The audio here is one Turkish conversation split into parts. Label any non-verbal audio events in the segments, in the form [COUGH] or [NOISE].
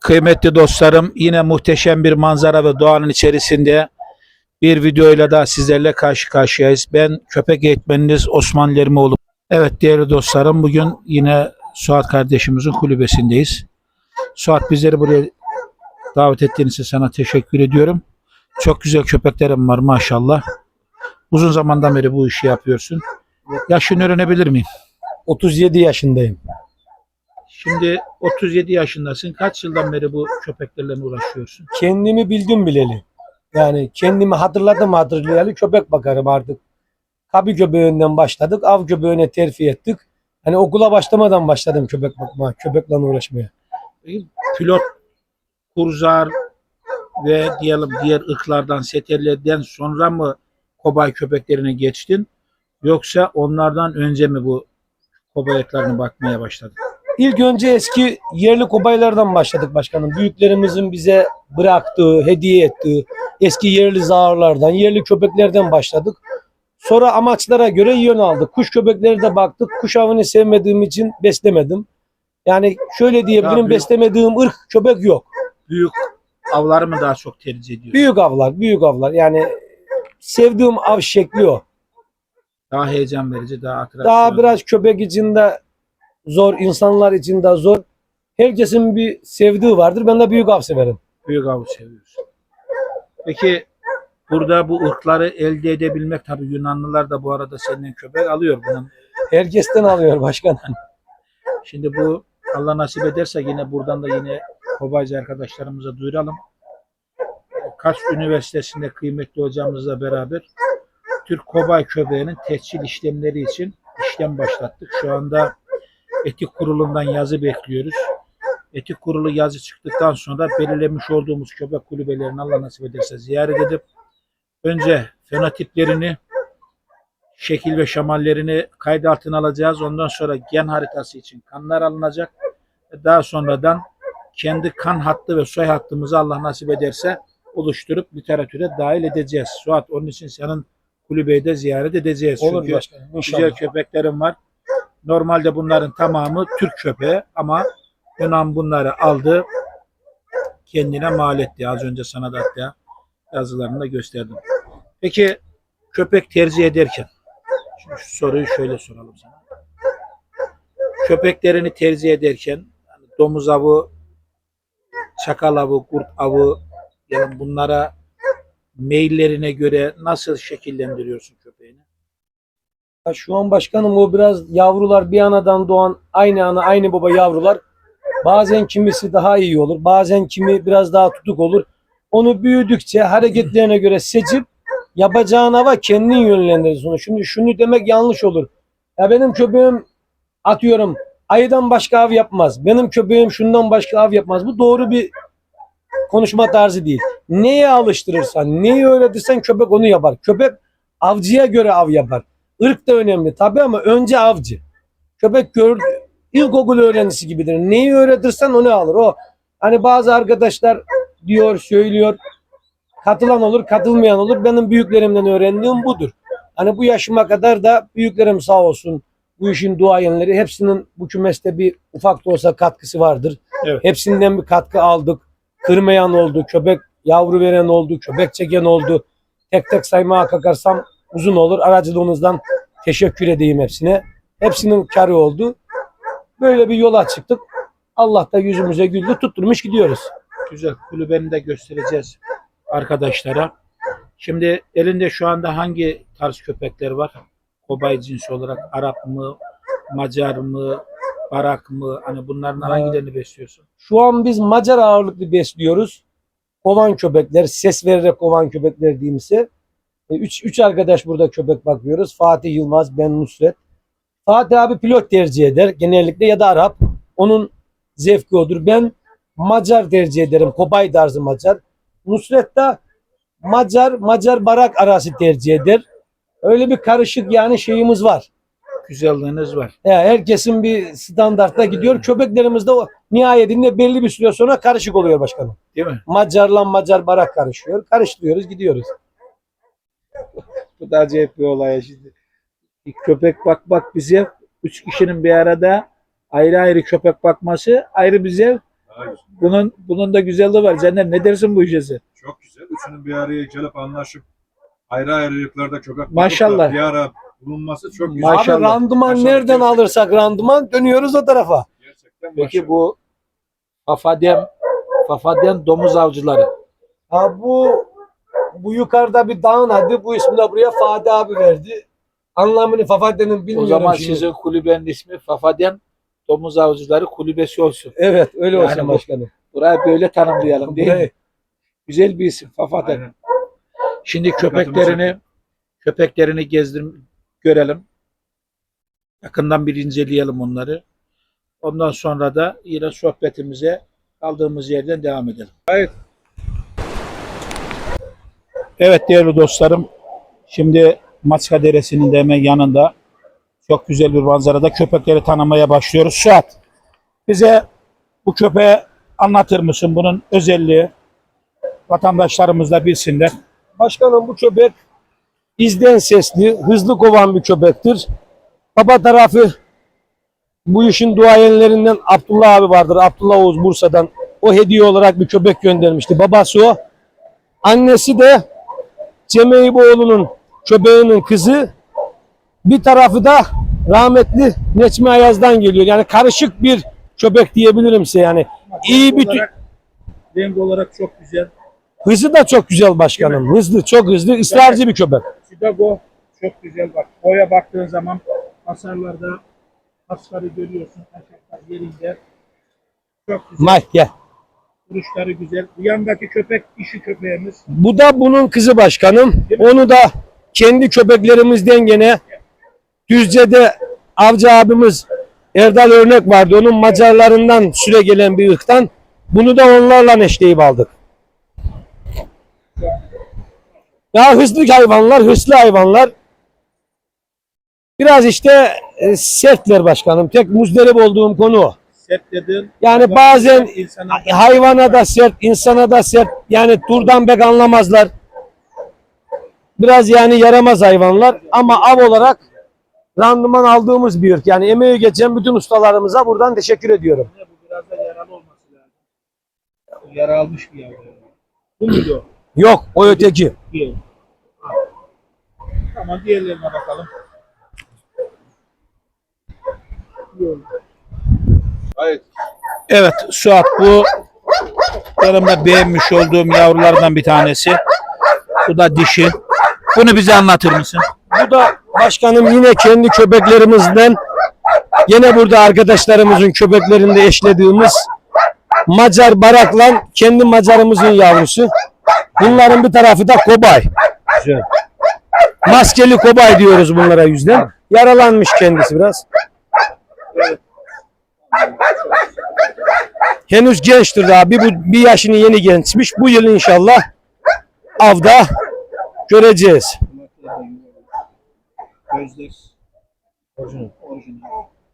Kıymetli dostlarım yine muhteşem bir manzara ve doğanın içerisinde bir videoyla da sizlerle karşı karşıyayız. Ben köpek eğitmeniniz Osman Lerimoğlu. Evet değerli dostlarım bugün yine Suat kardeşimizin kulübesindeyiz. Suat bizleri buraya davet ettiğiniz için sana teşekkür ediyorum. Çok güzel köpeklerim var maşallah. Uzun zamandan beri bu işi yapıyorsun. Yaşını öğrenebilir miyim? 37 yaşındayım. Şimdi 37 yaşındasın. Kaç yıldan beri bu köpeklerle uğraşıyorsun? Kendimi bildim bileli. Yani kendimi hatırladım hatırlayalı köpek bakarım artık. Kabi köpeğinden başladık. Av köpeğine terfi ettik. Hani okula başlamadan başladım köpek bakma, köpekle uğraşmaya. Pilot, kurzar ve diyelim diğer ırklardan, seterlerden sonra mı kobay köpeklerine geçtin? Yoksa onlardan önce mi bu kobay ırklarına bakmaya başladın? İlk önce eski yerli kobaylardan başladık başkanım. Büyüklerimizin bize bıraktığı, hediye ettiği eski yerli zağırlardan, yerli köpeklerden başladık. Sonra amaçlara göre yön aldık. Kuş köpekleri de baktık. Kuş avını sevmediğim için beslemedim. Yani şöyle diyebilirim büyük- beslemediğim ırk köpek yok. Büyük avları mı daha çok tercih ediyorsun? Büyük avlar, büyük avlar. Yani sevdiğim av şekli o. Daha heyecan verici, daha atraksiyon. Daha biraz köpek için de zor, insanlar için de zor. Herkesin bir sevdiği vardır. Ben de büyük av severim. Büyük avı seviyorsun. Peki burada bu ırkları elde edebilmek tabii Yunanlılar da bu arada senden köpek alıyor bunun. Herkesten alıyor başkan. Şimdi bu Allah nasip ederse yine buradan da yine kobaycı arkadaşlarımıza duyuralım. Kars Üniversitesi'nde kıymetli hocamızla beraber Türk kobay köpeğinin tescil işlemleri için işlem başlattık. Şu anda etik kurulundan yazı bekliyoruz. Etik kurulu yazı çıktıktan sonra belirlemiş olduğumuz köpek kulübelerini Allah nasip ederse ziyaret edip önce fenotiplerini şekil ve şamallerini kayıt altına alacağız. Ondan sonra gen haritası için kanlar alınacak. Daha sonradan kendi kan hattı ve soy hattımızı Allah nasip ederse oluşturup literatüre dahil edeceğiz. Suat onun için senin kulübeyi de ziyaret edeceğiz. Olur Çünkü başkanım. güzel köpeklerim var. Normalde bunların tamamı Türk köpeği ama Yunan bunları aldı. Kendine mal etti. Az önce sana da hatta yazılarını da gösterdim. Peki köpek tercih ederken şimdi şu soruyu şöyle soralım sana. Köpeklerini tercih ederken domuz avı, çakal avı, kurt avı yani bunlara meyillerine göre nasıl şekillendiriyorsun köpeğini? Ya Şu an başkanım o biraz yavrular bir anadan doğan aynı ana aynı baba yavrular. Bazen kimisi daha iyi olur. Bazen kimi biraz daha tutuk olur. Onu büyüdükçe hareketlerine göre seçip yapacağın hava kendin yönlendirirsin onu. Şimdi şunu demek yanlış olur. Ya benim köpeğim atıyorum ayıdan başka av yapmaz. Benim köpeğim şundan başka av yapmaz. Bu doğru bir konuşma tarzı değil. Neye alıştırırsan, neyi öğretirsen köpek onu yapar. Köpek avcıya göre av yapar. Irk da önemli tabii ama önce avcı. Köpek gör, ilkokul öğrencisi gibidir. Neyi öğretirsen onu alır. O hani bazı arkadaşlar diyor, söylüyor. Katılan olur, katılmayan olur. Benim büyüklerimden öğrendiğim budur. Hani bu yaşıma kadar da büyüklerim sağ olsun bu işin duayenleri hepsinin bu kümeste bir ufak da olsa katkısı vardır. Evet. Hepsinden bir katkı aldık. Kırmayan oldu, köpek yavru veren oldu, köpek çeken oldu. Tek tek saymaya kalkarsam uzun olur. Aracılığınızdan teşekkür edeyim hepsine. Hepsinin karı oldu. Böyle bir yola çıktık. Allah da yüzümüze güldü. Tutturmuş gidiyoruz. Güzel. Kulübeni de göstereceğiz arkadaşlara. Şimdi elinde şu anda hangi tarz köpekler var? Kobay cinsi olarak Arap mı, Macar mı, Barak mı? Hani bunların hangilerini besliyorsun? Şu an biz Macar ağırlıklı besliyoruz. Kovan köpekler, ses vererek kovan köpekler diyeyimse. E, Üç, üç arkadaş burada köpek bakıyoruz. Fatih Yılmaz, ben Nusret. Fatih abi pilot tercih eder genellikle ya da Arap. Onun zevki odur. Ben Macar tercih ederim. Kobay tarzı Macar. Nusret de Macar, Macar Barak arası tercih eder. Öyle bir karışık yani şeyimiz var. Güzelliğiniz var. Ya herkesin bir standartta gidiyor. Köpeklerimiz de o nihayetinde belli bir süre sonra karışık oluyor başkanım. Değil mi? Macarla Macar barak karışıyor. Karıştırıyoruz gidiyoruz. Bu da acayip bir olay şimdi. Bir köpek bak bak bize üç kişinin bir arada ayrı ayrı köpek bakması ayrı bir zevk. Bunun bunun da güzelliği var. Caner ne dersin bu işe? Çok güzel. Üçünün bir araya gelip anlaşıp ayrı ayrı ırklarda köpek Maşallah. bakıp da bir ara bulunması çok güzel. Maşallah. Abi randıman Maşallah. nereden Gerçekten. alırsak randıman dönüyoruz o tarafa. Gerçekten Peki maşallah. bu Fafaden Fafaden domuz avcıları. Ha bu bu yukarıda bir dağın adı. Bu ismi de buraya Fadi abi verdi. Anlamını Fafade'nin bilmiyorum O zaman şimdi. sizin kulübenin ismi Fafaden Domuz Avcıları Kulübesi olsun. Evet öyle Yani olsun bu- başkanım. Burayı böyle tanımlayalım değil mi? Güzel bir isim Fafaden. Aynen. Şimdi köpeklerini köpeklerini gezdim görelim. Yakından bir inceleyelim onları. Ondan sonra da yine sohbetimize kaldığımız yerden devam edelim. Evet. Evet değerli dostlarım. Şimdi Maçka Deresi'nin de hemen yanında çok güzel bir manzarada köpekleri tanımaya başlıyoruz. Suat bize bu köpeği anlatır mısın? Bunun özelliği vatandaşlarımız da bilsinler. Başkanım bu köpek izden sesli, hızlı kovan bir köpektir. Baba tarafı bu işin duayenlerinden Abdullah abi vardır. Abdullah Oğuz Bursa'dan. O hediye olarak bir köpek göndermişti. Babası o. Annesi de Cem Eyüboğlu'nun köpeğinin kızı. Bir tarafı da rahmetli Neçmi Ayaz'dan geliyor. Yani karışık bir köpek diyebilirim size yani. İyi bir olarak, renk olarak çok güzel. Hızı da çok güzel başkanım. Hızlı, çok hızlı, ısrarcı bir köpek. Chicago çok güzel bak. Boya baktığın zaman hasarlarda hasarı görüyorsun. Taşaklar yerinde. Çok güzel. Mike gel. Duruşları güzel. Bu yandaki köpek dişi köpeğimiz. Bu da bunun kızı başkanım. Onu da kendi köpeklerimizden gene Düzce'de avcı abimiz Erdal Örnek vardı. Onun Macarlarından süre gelen bir ırktan. Bunu da onlarla eşleyip aldık. Ya hızlı hayvanlar, hırslı hayvanlar. Biraz işte e, sertler başkanım. Tek muzdarip olduğum konu o. Sert dedin. Yani bazen insana hayvana da sert, insana da sert. Yani turdan pek anlamazlar. Biraz yani yaramaz hayvanlar ama av olarak randıman aldığımız bir ırk. Yani emeği geçen bütün ustalarımıza buradan teşekkür ediyorum. bu biraz da yaralı olması lazım. Yara almış bir yavru. Bu muydu? Yok o öteki. Ha. Tamam diğerlerine bakalım. Yok. Gayet Evet Suat bu benim de beğenmiş olduğum yavrulardan bir tanesi. Bu da dişi. Bunu bize anlatır mısın? Bu da başkanım yine kendi köpeklerimizden yine burada arkadaşlarımızın köpeklerinde eşlediğimiz Macar baraklan kendi Macarımızın yavrusu. Bunların bir tarafı da kobay. Güzel. Maskeli kobay diyoruz bunlara yüzden. Yaralanmış kendisi biraz. Henüz gençtir daha. Bir, bir yaşını yeni gençmiş. Bu yıl inşallah avda göreceğiz. Gözler orijinal. Orijinal.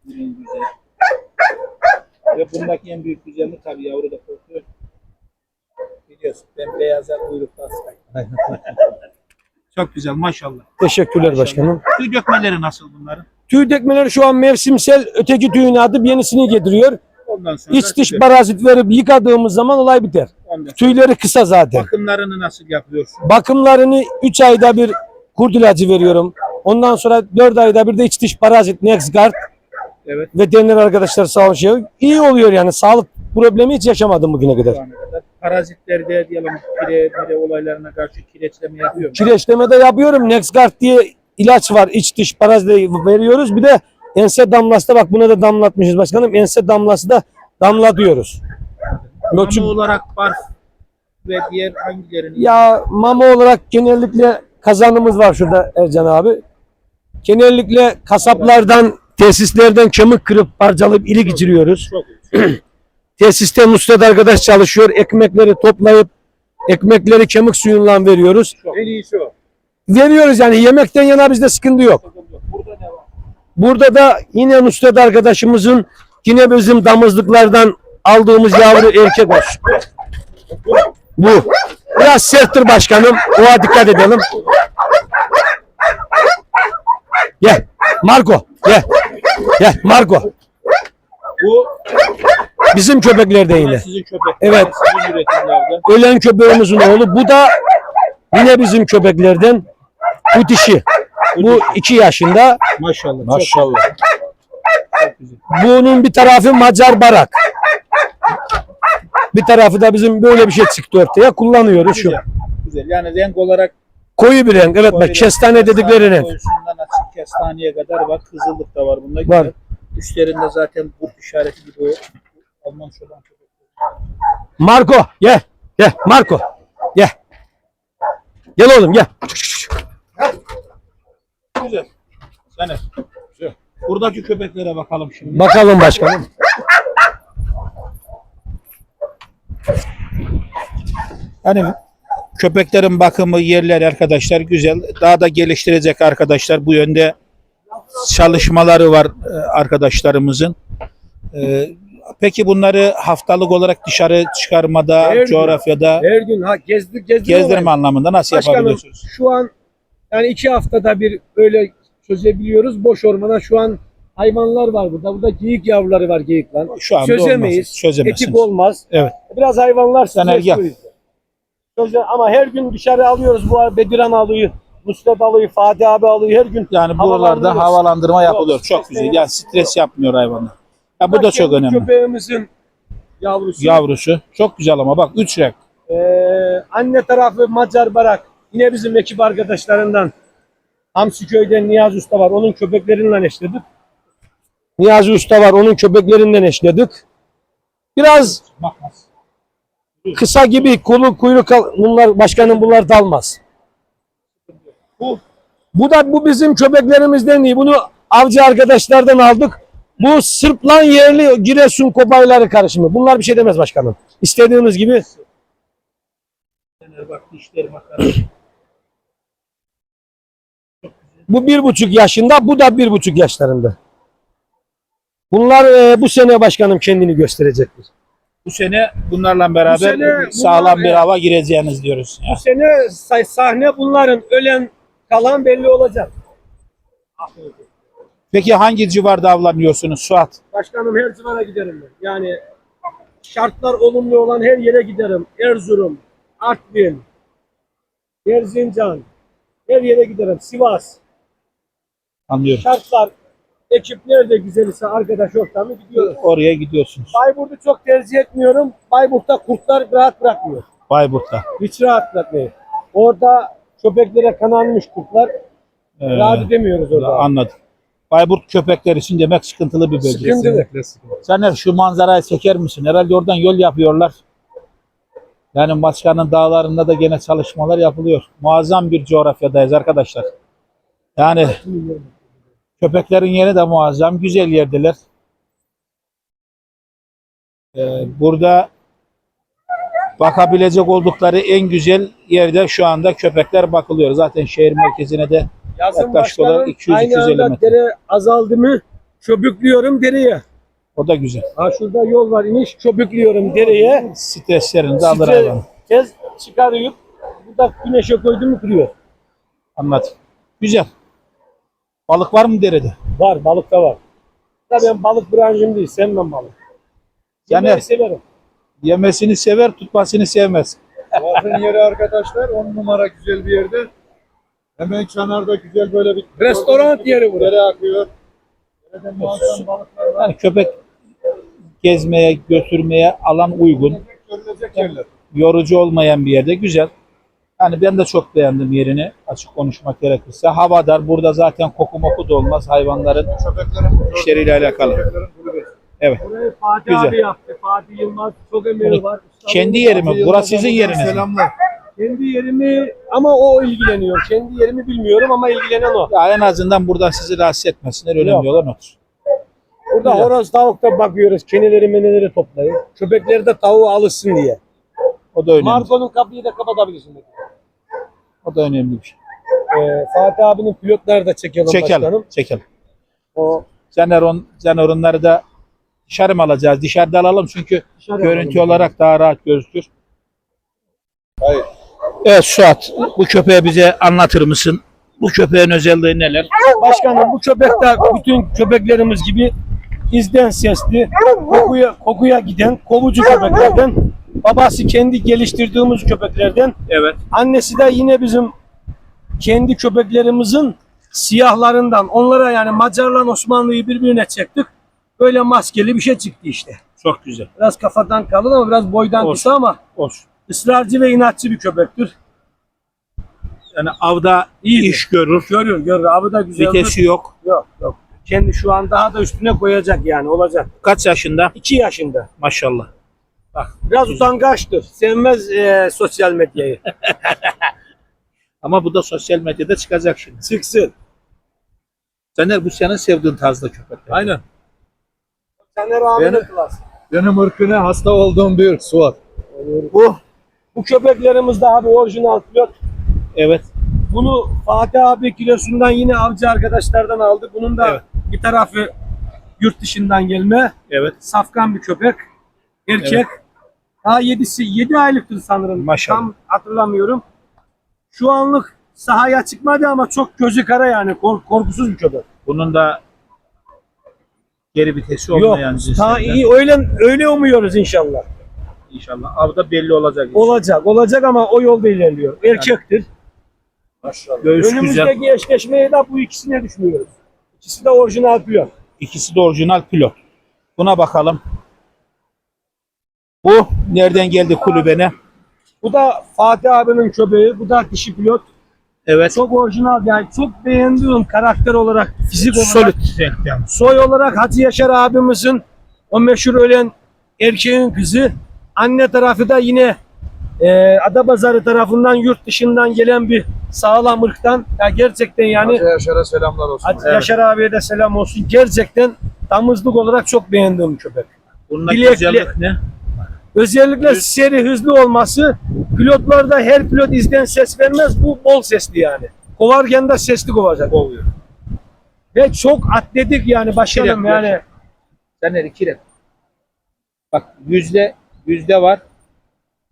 Ürün güzel. Ve bundaki en büyük güzellik tabii yavru da korkuyor. Biliyorsun ben beyazlar kuyrukta hastayım. [LAUGHS] Çok güzel maşallah. Teşekkürler başkanım. Tüy dökmeleri nasıl bunların? Tüy dökmeleri şu an mevsimsel öteki tüyün adı yenisini getiriyor. Ondan sonra İç dış tüy- parazit verip yıkadığımız zaman olay biter. ondan sonra Tüyleri kısa zaten. bakımlarını nasıl yapıyorsun? Bakımlarını 3 ayda bir kurt ilacı veriyorum. Ondan sonra 4 ayda bir de iç dış parazit Nexgard Evet. veteriner arkadaşlar sağ olsun. İyi oluyor yani sağlık problemi hiç yaşamadım bugüne kadar. Şu ana kadar. Parazitlerde diyelim kire, mire olaylarına karşı kireçleme yapıyor mu? Kireçleme de yapıyorum. Nexgard diye ilaç var. İç dış parazit veriyoruz. Bir de ense damlası da bak buna da damlatmışız başkanım. Ense damlası da damla diyoruz. Mama olarak barf ve diğer hangilerini? Ya mama olarak genellikle kazanımız var şurada Ercan abi. Genellikle kasaplardan, tesislerden kemik kırıp parçalayıp ili geçiriyoruz. Çok iyi. [CLEARS THROAT] Tesiste Mustafa arkadaş çalışıyor. Ekmekleri toplayıp ekmekleri kemik suyundan veriyoruz. En iyisi o. Veriyoruz yani yemekten yana bizde sıkıntı yok. Burada da yine Nusret arkadaşımızın yine bizim damızlıklardan aldığımız yavru erkek olsun. Bu. Biraz serttir başkanım. Oğa dikkat edelim. Gel. Marco. Gel. Gel Marco. Bu Bizim köpekler de Yine sizin köpekler. Evet. Sizin. Ölen köpeğimizin oğlu. Bu da yine bizim köpeklerden. Bu dişi. Bu iki yaşında. Maşallah. Maşallah. Bunun bir tarafı Macar Barak. Bir tarafı da bizim böyle bir şey çıktı ortaya. Kullanıyoruz şu. Güzel. Güzel. Yani renk olarak Koyu bir renk. Evet bak kestane dedikleri renk. Koyusundan açık kestaneye kadar var. Kızıllık da var bunda. Var. Üstlerinde zaten bu işareti gibi o olan köpekler. Marco gel. Gel Marco. Gel. Gel oğlum gel. Güzel. Caner. Güzel. Buradaki köpeklere bakalım şimdi. Bakalım başkanım. Yani köpeklerin bakımı yerler arkadaşlar güzel. Daha da geliştirecek arkadaşlar bu yönde çalışmaları var e, arkadaşlarımızın. E, Peki bunları haftalık olarak dışarı çıkarmada, Her gün. coğrafyada Her gün ha gezdir gezdir. gezdirme anlamında nasıl Başkanım yapabiliyorsunuz? şu an yani iki haftada bir böyle çözebiliyoruz. Boş ormana şu an hayvanlar var burada. Burada geyik yavruları var geyik lan. Şu anda Çözemeyiz. olmaz. Çözemezsiniz. Etik olmaz. Evet. Biraz hayvanlar koyuyor. Çöze- ama her gün dışarı alıyoruz. Bu Bediran alıyor. Nusret alıyor. Fatih abi alıyor. Her gün Yani buralarda havalandırma yapılıyor. Yok, Çok güzel. Yani stres yapmıyor hayvanlar. Ya bu da çok önemli. Köpeğimizin yavrusu. Yavrusu. Çok güzel ama bak üç renk. Ee, anne tarafı Macar Barak. Yine bizim ekip arkadaşlarından. Hamsi köyden Niyazi Usta var. Onun köpeklerinden eşledik. Niyazi Usta var. Onun köpeklerinden eşledik. Biraz Bakmaz. kısa gibi kulu kuyruk al- bunlar başkanım bunlar dalmaz. Bu bu da bu bizim köpeklerimizden değil. Bunu avcı arkadaşlardan aldık. Bu Sırplan yerli Giresun kobayları karışımı. Bunlar bir şey demez başkanım. İstediğiniz gibi Bak dişleri bakar. Bu bir buçuk yaşında, bu da bir buçuk yaşlarında. Bunlar e, bu sene başkanım kendini gösterecektir. Bu sene bunlarla beraber sene bunlar- sağlam bir hava gireceğiniz diyoruz. Bu sene sahne bunların ölen kalan belli olacak. Peki hangi civarda avlanıyorsunuz Suat? Başkanım her civara giderim ben. Yani şartlar olumlu olan her yere giderim. Erzurum, Artvin, Erzincan, her yere giderim. Sivas. Anlıyorum. Şartlar, ekip nerede güzel ise arkadaş ortamı gidiyoruz. Oraya gidiyorsunuz. Bayburt'u çok tercih etmiyorum. Bayburt'ta kurtlar rahat bırakmıyor. Bayburt'ta. Hiç rahat bırakmıyor. Orada köpeklere kananmış kurtlar. Ee, rahat edemiyoruz orada. anladım. Bayburt köpekler için demek sıkıntılı bir bölge. Sıkıntılı. Caner şu manzarayı çeker misin? Herhalde oradan yol yapıyorlar. Yani Maçka'nın dağlarında da gene çalışmalar yapılıyor. Muazzam bir coğrafyadayız arkadaşlar. Yani köpeklerin yeri de muazzam. Güzel yerdeler. Ee, burada bakabilecek oldukları en güzel yerde şu anda köpekler bakılıyor. Zaten şehir merkezine de Yazın Yaklaşık olarak başkanım 200-250 aynı anda metre. dere azaldı mı köpüklüyorum dereye. o da güzel. Ha şurada yol var iniş köpüklüyorum dereye. Streslerini de alır hayvan. Tez çıkarıyor. Bu da güneşe koydu mu kırıyor. Anladım. Güzel. Balık var mı derede? Var balık da var. Da ben balık branşım değil sevmem balık. Yani- Yemeği severim. Yemesini sever, tutmasını sevmez. Bakın yeri arkadaşlar 10 numara güzel bir yerde. Hemen kenarda güzel böyle bir Restoran yeri burası. Dere akıyor. Derede muazzam balıklar var. Yani köpek gezmeye, götürmeye alan uygun. Görülecek yerler. Yorucu olmayan bir yerde. Güzel. Yani ben de çok beğendim yerini. Açık konuşmak gerekirse. Havadar. Burada zaten koku moku da olmaz hayvanların. Köpeklerin İşleriyle alakalı. Evet. Burayı Fatih Güzel. abi yaptı. Fatih Yılmaz çok emeği var. Usta Kendi yeri mi? Burası sizin yeriniz? Selamlar. Kendi yerimi ama o ilgileniyor. Kendi yerimi bilmiyorum ama ilgilenen o. Ya en azından buradan sizi rahatsız etmesinler. Önemli Yok. olan odur. Burada Güzel. horoz tavukta bakıyoruz. Keneleri meneleri toplayın. Köpekleri de tavuğa alışsın diye. O da önemli. Marco'nun kapıyı da kapatabilirsin. O da önemli bir şey. Ee, Fatih abinin pilotları da çekelim, Çekelim. başkanım. Çekelim. O Caneron, Caneronları da dışarı mı alacağız? Dışarıda alalım çünkü dışarı görüntü alalım. olarak daha rahat gözükür. Hayır. Evet Suat, bu köpeği bize anlatır mısın? Bu köpeğin özelliği neler? Başkanım bu köpek de bütün köpeklerimiz gibi izden sesli, kokuya, kokuya giden kovucu köpeklerden. Babası kendi geliştirdiğimiz köpeklerden. Evet. Annesi de yine bizim kendi köpeklerimizin siyahlarından. Onlara yani Macarla Osmanlı'yı birbirine çektik. Böyle maskeli bir şey çıktı işte. Çok güzel. Biraz kafadan kalın ama biraz boydan Olsun. kısa ama Olsun. ısrarcı ve inatçı bir köpektir. Yani avda İyidir. iş görür. Görüyor, görüyor. Abi da güzel. Vitesi yok. Yok, yok. Kendi şu an daha da üstüne koyacak yani olacak. Kaç yaşında? 2 yaşında. Maşallah. Biraz utangaçtır. Sevmez e, sosyal medyayı. [LAUGHS] Ama bu da sosyal medyada çıkacak şimdi. Çıksın. Caner bu senin sevdiğin tarzda köpekler. Aynen. Caner abinin Beni- klas. Benim ırkına hasta olduğum bir Suat. Bu bu köpeklerimiz de abi orijinal pilot. Evet. Bunu Fatih abi kilosundan yine avcı arkadaşlardan aldı. Bunun da Evet. bir tarafı yurt dışından gelme. Evet. Safkan bir köpek. Erkek. Daha 7'si 7 aylıktır sanırım. Maşallah. Tam hatırlamıyorum. Şu anlık sahaya çıkmadı ama çok gözü kara yani kork- korkusuz bir köpek. Bunun da geri vitesi Yok. olmayan Daha cinsinden. iyi öyle öyle umuyoruz inşallah. İnşallah. Avda belli olacak. Olacak, olacak ama o yolda ilerliyor. Erkektir. Maşallah. Göğüs güzel. Önümüzdeki eşleşmeye de bu ikisine düşünüyoruz. İkisi de orijinal pilot. İkisi de orijinal pilot. Buna bakalım. Bu nereden geldi kulübene? Bu da Fatih abinin köpeği. Bu da dişi pilot. Evet. Çok orijinal yani çok beğendiğim karakter olarak, fizik olarak. Solid. Soy olarak Hacı Yaşar abimizin o meşhur ölen erkeğin kızı. Anne tarafı da yine e, Adapazarı tarafından yurt dışından gelen bir sağlam ırktan. Ya gerçekten yani Hacı Yaşar'a selamlar olsun. Hacı Evet. Yaşar abiye de selam olsun. Gerçekten damızlık olarak çok beğendiğim köpek. Bunun Bilekli. güzellik ne? Özellikle seri hızlı olması pilotlarda her pilot izden ses vermez. Bu bol sesli yani. Kovarken de sesli kovacak. Kovuyor. Ve çok atletik yani başkanım Direkt yani. Caner iki renk. Bak yüzde yüzde var.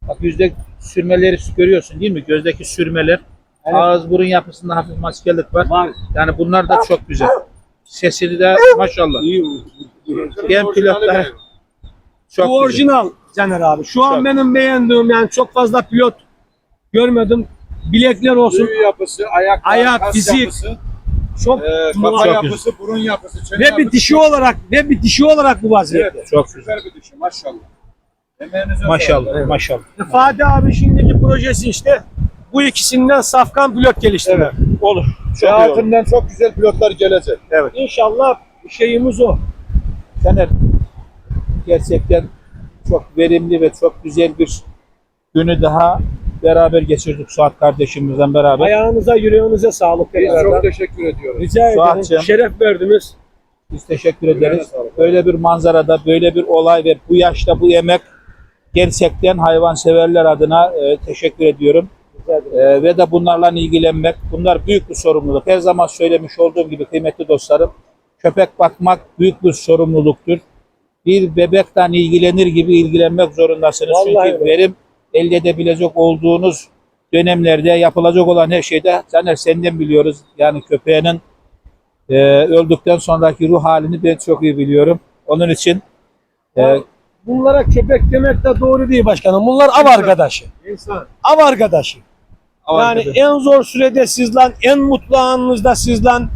Bak yüzde sürmeleri görüyorsun değil mi? Gözdeki sürmeler. Evet. Ağız burun yapısında hafif maskelik var. Var. Yani bunlar da çok güzel. Sesini de maşallah. Gen pilotlar çok Bu güzel. orijinal Caner abi. Şu an Çok. benim beğendiğim yani çok fazla pilot görmedim. Bilekler olsun. Tüy yapısı, ayak, Ayak, kas fizik. yapısı, Çok e, Çok kafa yapısı, burun yapısı, çene ve bir dişi olarak ve bir dişi olarak bu vaziyette. Evet, Çok güzel. bir dişi maşallah. Emeğinize Maşallah, sağlık. maşallah. Fatih abi şimdiki projesi işte bu ikisinden safkan pilot geliştirme. Olur. Ve Çok iyi olur. altından çok güzel pilotlar gelecek. İnşallah şeyimiz o. Caner gerçekten çok verimli ve çok güzel bir günü daha beraber geçirdik Suat kardeşimizle beraber. Ayağınıza yüreğinize sağlık. Biz çok teşekkür ediyoruz. Rica ederim. Şeref verdiniz. Biz teşekkür ederiz. Böyle bir manzarada, böyle bir olay ve bu yaşta bu emek gerçekten hayvanseverler adına e, teşekkür ediyorum. E, ve de bunlarla ilgilenmek, bunlar büyük bir sorumluluk. Her zaman söylemiş olduğum gibi kıymetli dostlarım, köpek bakmak büyük bir sorumluluktur. Bir bebekten ilgilenir gibi ilgilenmek zorundasınız. Vallahi Çünkü öyle. verim elde edebilecek olduğunuz dönemlerde yapılacak olan her şeyde Caner senden biliyoruz. Yani köpeğinin e, öldükten sonraki ruh halini ben çok iyi biliyorum. Onun için e, Bunlara köpek demek de doğru değil başkanım. Bunlar av arkadaşı. İnsan. Av arkadaşı. Yani en zor sürede sizden, en mutlu anınızda sizden,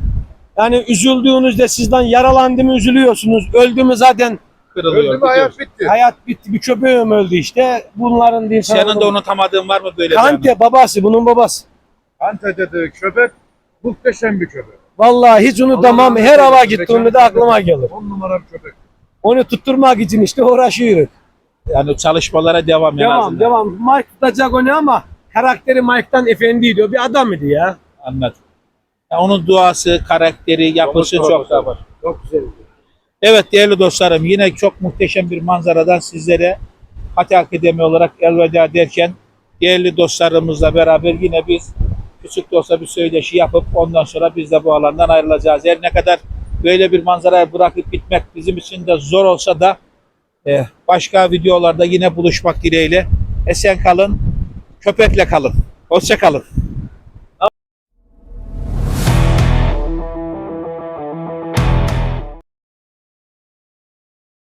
yani üzüldüğünüzde sizden yaralandı mı üzülüyorsunuz. Öldü mü zaten kırılıyor. Öldü mü hayat bitti. hayat bitti. Bir köpeğim öldü işte. Bunların değil. Senin de unutamadığın var mı böyle? bir anı? Kante babası, bunun babası. Ante dedi köpek muhteşem bir köpek. Vallahi hiç unutamam. Allah Her hava eylesin. gittiğimde de aklıma gelir. On numara bir köpek. Onu tutturmak için işte uğraşıyoruz. Yani çalışmalara devam, en Devam, azından. devam. Mike tutacak onu ama karakteri Mike'tan efendiydi. O bir adam idi ya. Anladım. Ya onun duası, karakteri, yapısı Çok da var. Çok güzel. Evet değerli dostlarım yine çok muhteşem bir manzaradan sizlere Fatih Akademi olarak elveda derken değerli dostlarımızla beraber yine biz küçük de olsa bir söyleşi yapıp ondan sonra biz de bu alandan ayrılacağız. Her ne kadar böyle bir manzarayı bırakıp gitmek bizim için de zor olsa da eh, başka videolarda yine buluşmak dileğiyle. Esen kalın, köpekle kalın. Hoşça kalın.